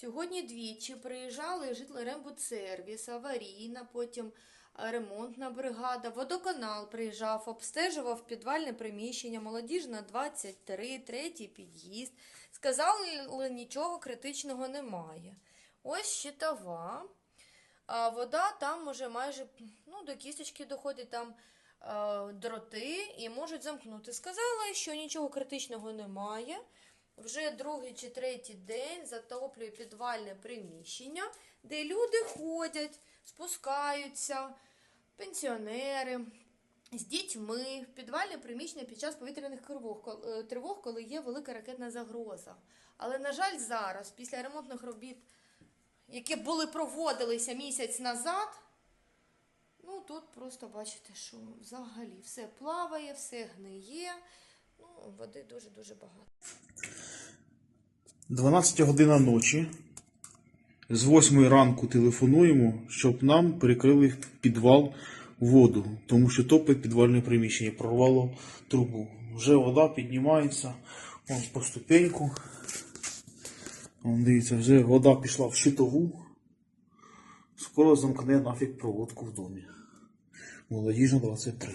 Сьогодні двічі приїжджали житлорембудсервіс, аварійна, потім е, ремонтна бригада, водоканал приїжджав, обстежував підвальне приміщення, молодіжна 23, третій під'їзд. Сказали, нічого критичного немає. Ось щитова. А вода там уже майже ну, до кісточки доходить, там е, дроти і можуть замкнути. Сказали, що нічого критичного немає. Вже другий чи третій день затоплює підвальне приміщення, де люди ходять, спускаються, пенсіонери з дітьми підвальне приміщення під час повітряних е, тривог, коли є велика ракетна загроза. Але, на жаль, зараз, після ремонтних робіт, які були проводилися місяць назад, ну тут просто бачите, що взагалі все плаває, все гниє. Ну, води дуже-дуже багато. 12 година ночі. З 8 ранку телефонуємо, щоб нам перекрили підвал воду, тому що топить підвальне приміщення, прорвало трубу. Вже вода піднімається вон по ступеньку. Вон, дивіться, вже вода пішла в щитову. Скоро замкне нафіг проводку в домі. Молодіжна 23.